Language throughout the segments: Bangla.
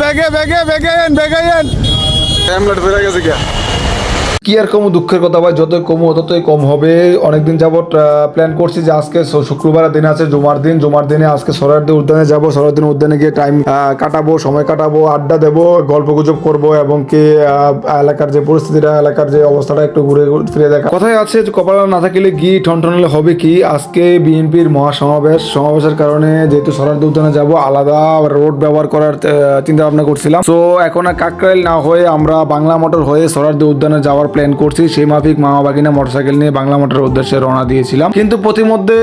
ব্যাগে ব্যাগে ব্যাগে এন ব্যাগে এন হ্যামলেট বেড়ে গেছে গিয়া কি আর কম, দুঃখের কথা ভাই, যতই কম, ততই কম হবে। অনেকদিন যাবত প্ল্যান করছি যে আজকে শ- শুক্রবারের দিন আছে, জুমার দিন। জুমার দিনে আজকে সরারদি উদ্যানে যাব। সরারদিন উদ্যানে গিয়ে টাইম কাটাবো, সময় কাটাবো, আড্ডা দেবো, গল্প গুজব করব এবং কি এলাকার যে পরিস্থিতিটা, এলাকার যে অবস্থাটা একটু ঘুরে ফিরে দেখা। কথায় আছে কপাল না থাকলে গি ঠন ঠনলে হবে কি? আজকে বিএনপির মহাসমাবেশ। সমাবেশের কারণে যেহেতু সরারদি উদ্যানে যাব, আলাদা রোড ব্যবহার করার চিন্তা ভাবনা করছিলাম। তো এখন আর কাকরাইল না হয়ে আমরা বাংলা মোটর হয়ে সরারদি উদ্যানে যাওয়ার প্ল্যান করছি, সেই মাফিক মামা বাগিনা মোটরসাইকেল নিয়ে বাংলা মোটরের উদ্দেশ্যে রওনা দিয়েছিলাম। কিন্তু প্রতিমধ্যে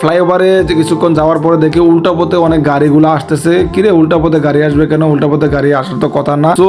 ফ্লাইওভারে কিছুক্ষণ যাওয়ার পরে দেখি উল্টা পথে অনেক গাড়িগুলো আসতেছে। কিরে, উল্টা পথে গাড়ি আসবে কেন? উল্টা পথে গাড়ি আসার তো কথা না। তো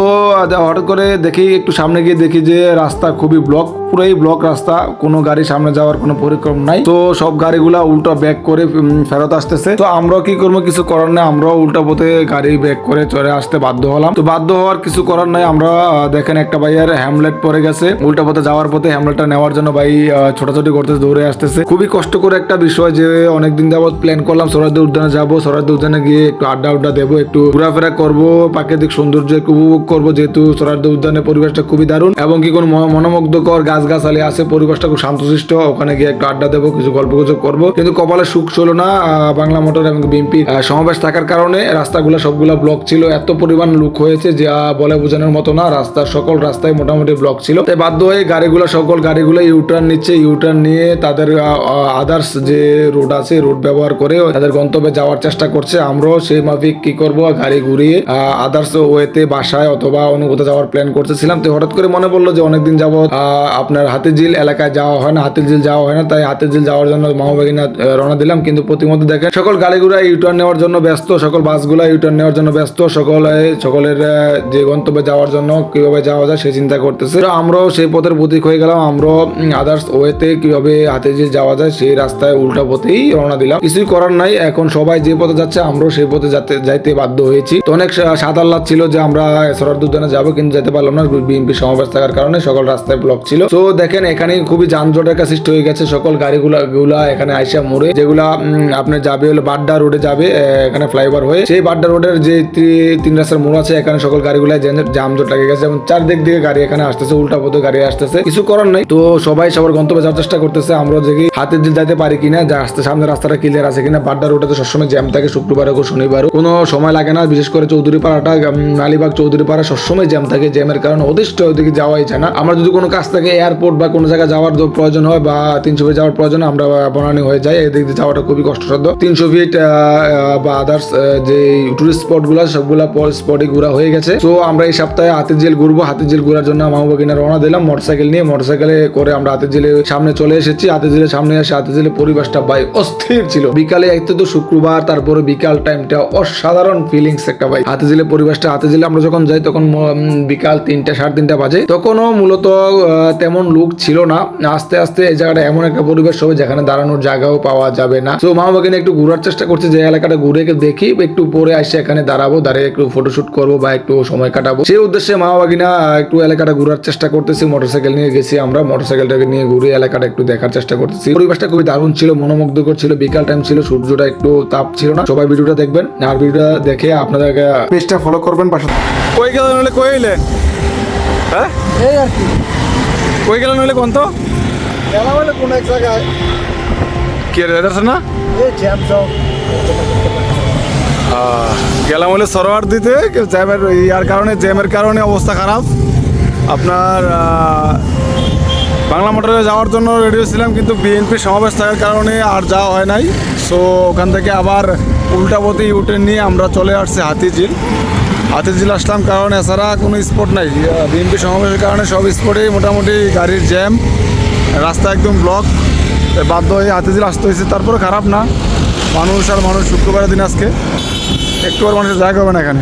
হঠাৎ করে দেখি, একটু সামনে গিয়ে দেখি যে রাস্তা খুবই ব্লক পুরাই ব্লক রাস্তা, কোনো গাড়ি সামনে যাওয়ার কোনো পরিক্রম নাই। তো সব গাড়িগুলা উল্টা ব্যাক করে ফেরত আসতেছে। তো আমরা কি করব, কিছু করার নাই। আমরাও উল্টা পথে গাড়ি ব্যাক করে চলে আসতে বাধ্য হলাম। তো বাধ্য হওয়ার কিছু করার নাই। আমরা দেখেন একটা ভাইয়ের হ্যামলেট পরে গেছে। উল্টা পথে যাওয়ার পথে হ্যামলেটটা নেওয়ার জন্য ভাই ছোটাছুটি করতেছে দৌড়ে আসতেছে। খুবই কষ্ট করে একটা বিষয় যে অনেকদিন যাবত প্ল্যান করলাম সরাদ্দি উদ্যানে যাব। সরাদ্দি উদ্যানে গিয়ে একটু আড্ডা আড্ডা দেবো, একটু ঘোরাফেরা করব, প্রাকৃতিক সৌন্দর্য একটু উপভোগ করব, যেহেতু সরাদ্দি উদ্যানের পরিবেশটা খুবই দারুণ এবং কি কোনো মনোমুগ্ধকর গাছ গাছালি আছে, পরিবেশটা খুব শান্তশিষ্ট, ওখানে গিয়ে একটু আড্ডা দেবো, কিছু গল্প গুজব করব। কিন্তু কপালে সুখ ছিল না বাংলা মোটর এবং বিএনপি সমাবেশ থাকার কারণে রাস্তাগুলো সবগুলা ব্লক ছিল। এত পরিমাণ লুক হয়েছে যা বলে বোঝানোর মতো না, রাস্তার সকল রাস্তায় মোটামুটি ব্লক ছিল। তাই বাধ্য হয়ে গাড়িগুলো, সকল গাড়িগুলো ইউটার্ন নিচ্ছে। ইউটার্ন নিয়ে তাদের আদার্স যে রোড আছে রোড ব্যবহার করে তাদের গন্তব্যে যাওয়ার চেষ্টা করছে। আমরাও সেই মাফিক কি করব, গাড়ি ঘুরিয়ে আদার্স ওয়েতে বাসায় অথবা কোথাও যাওয়ার প্ল্যান করতেছিলাম। তো হঠাৎ করে মনে পড়ল যে অনেকদিন যাবত আপনার হাতিঝিল এলাকায় যাওয়া হয় না হাতিঝিল যাওয়া হয় না, তাই হাতিঝিল যাওয়ার জন্য মামাবাগিনা রওনা দিলাম। কিন্তু প্রতিমধ্যে দেখেন, সকল গাড়িগুলা ইউটার্ন নেওয়ার জন্য ব্যস্ত, সকল বাসগুলা ইউটার্ন নেওয়ার জন্য ব্যস্ত, সকল, সকলের যে গন্তব্যে যাওয়ার জন্য কীভাবে যাওয়া যায় সেই চিন্তা করতেছে। আমরাও সেই পথের প্রতীক হয়ে গেলাম, আমরাও আদার্স ওয়েতে কীভাবে হাতিঝিল যাওয়া যায় সেই রাস্তায় উল্টা পথেই রওনা দিলাম। কিছুই করার নাই, এখন সবাই যে পথে যাচ্ছে, আমরাও সেই পথে যাতে, যাইতে বাধ্য হয়েছি। তো অনেক সা- সাত আল্লাহ ছিল যে আমরা সরার উদ্যানে যাব, কিন্তু যেতে পারলাম না বিএনপি সমাবেশ থাকার কারণে সকল রাস্তায় ব্লক ছিল। তো দেখেন এখানে খুবই যানজট একটা সৃষ্টি হয়ে গেছে। সকল গাড়িগুলা, গুলা এখানে আইসা মোড়ে যেগুলা আপনার যাবে হলো বাড্ডা রোডে যাবে এখানে ফ্লাইওভার হয়ে। সেই বাড্ডা রোডের যে তিন রাস্তার মোড় আছে, এখানে সকল গাড়িগুলা জামজট লেগে গেছে এবং চারদিক দিকে গাড়ি এখানে আসতেছে উল্টা পথে গাড়ি আসতেছে। কিছু করার নাই। তো সবাই সবার গন্তব্যে যাওয়ার চেষ্টা করতেছে। আমরা দেখি হাতে দিল যাইতে পারি কিনা, যা আসতে সামনে রাস্তাটা ক্লিয়ার আছে কিনা। বাড্ডা রোডে তো সবসময় জ্যাম থাকে, শুক্রবার হোক শনিবার। কোনো সময় লাগে না, বিশেষ করে চৌধুরী পাড়াটা আলিবাগ চৌধুরী পাড়া সবসময় জ্যাম থাকে। জ্যামের কারণে অতিষ্ঠ ওইদিকে যাওয়াই যায় না। আমরা যদি কোনো কাজ থাকে এয়ারপোর্ট বা কোনো জায়গায় যাওয়ার প্রয়োজন হয় বা তিনশো ফিট যাওয়ার প্রয়োজন আমরা বনানি হয়ে যাই। এদিক দিয়ে যাওয়াটা খুবই কষ্টসাধ্য। তিনশো ফিট বা আদার্স যে টুরিস্ট স্পটগুলো সবগুলা স্পটে ঘোরা হয়ে গেছে। তো আমরা এই সপ্তাহে হাতের জেল ঘুরবো। হাতের জেল ঘোরার জন্য মামা কিনা রওনা দিলাম। মোটরসাইকেল নিয়ে মোটরসাইকেলে করে আমরা হাতের জেলের সামনে চলে এসেছি। হাতের জেলের সামনে এসে হাতের জেলের পরিবেশটা ভাই অস্থির ছিল। বিকালে এক তো শুক্রবার তারপরে বিকাল টাইমটা অসাধারণ ফিলিংস একটা ভাই। হাতে জেলে পরিবেশটা হাতে জেলে আমরা যখন যাই তখন বিকাল তিনটা সাড়ে তিনটা বাজে। তখনও মূলত আহ, তেমন লোক ছিল না। আস্তে আস্তে এই জায়গাটা এমন একটা পরিবেশ হবে যেখানে দাঁড়ানোর জায়গাও পাওয়া যাবে না। তো মামা বাগিনে একটু ঘোরার চেষ্টা করছি যে এলাকাটা ঘুরে দেখি। একটু পরে আসে এখানে দাঁড়াবো দাঁড়িয়ে একটু ফটোশুট করব বা একটু সময় কাটাবো। সেই উদ্দেশ্যে মামা বাগিনা একটু এলাকাটা ঘোরার চেষ্টা করতেছি মোটরসাইকেল নিয়ে গেছি আমরা। মোটরসাইকেলটাকে নিয়ে ঘুরে এলাকাটা একটু দেখার চেষ্টা করতেছি। পরিবেশটা খুবই দারুণ ছিল মনোমুগ্ধকর ছিল বিকাল টাইম ছিল সূর্যটা একটু তাপ ছিল না। সবাই ভিডিওটা দেখবেন আর ভিডিওটা দেখে আপনাদের পেজটা ফলো করবেন পাশে। কই গেল কই হ্যাঁ? এই আর কি। কই গেল নইলে কোন তো? গেলাম হলে কোন এক জায়গায়। কি রে যাচ্ছে না? এই জ্যাম সব গেলাম হলে সরোয়ার দিতে জ্যামের ইয়ার কারণে জ্যামের কারণে অবস্থা খারাপ। আপনার বাংলা মোটরে যাওয়ার জন্য রেডি ছিলাম কিন্তু বিএনপি সমাবেশ থাকার কারণে আর যাওয়া হয় নাই। সো ওখান থেকে আবার উল্টাপতি ইউটেন নিয়ে আমরা চলে আসছি হাতিঝিল। হাতিঝিল আসলাম কারণ এছাড়া কোনো স্পট নাই। বিএনপি সমাবেশের কারণে সব স্পটেই মোটামুটি গাড়ির জ্যাম, রাস্তা একদম ব্লক। বাধ্য হয়ে হাতে জেলা আসতে হয়েছে। তারপরে খারাপ না। মানুষ আর মানুষ শুক্রবারের দিন আজকে। একটু আর মানুষের জায়গা হবে না এখানে।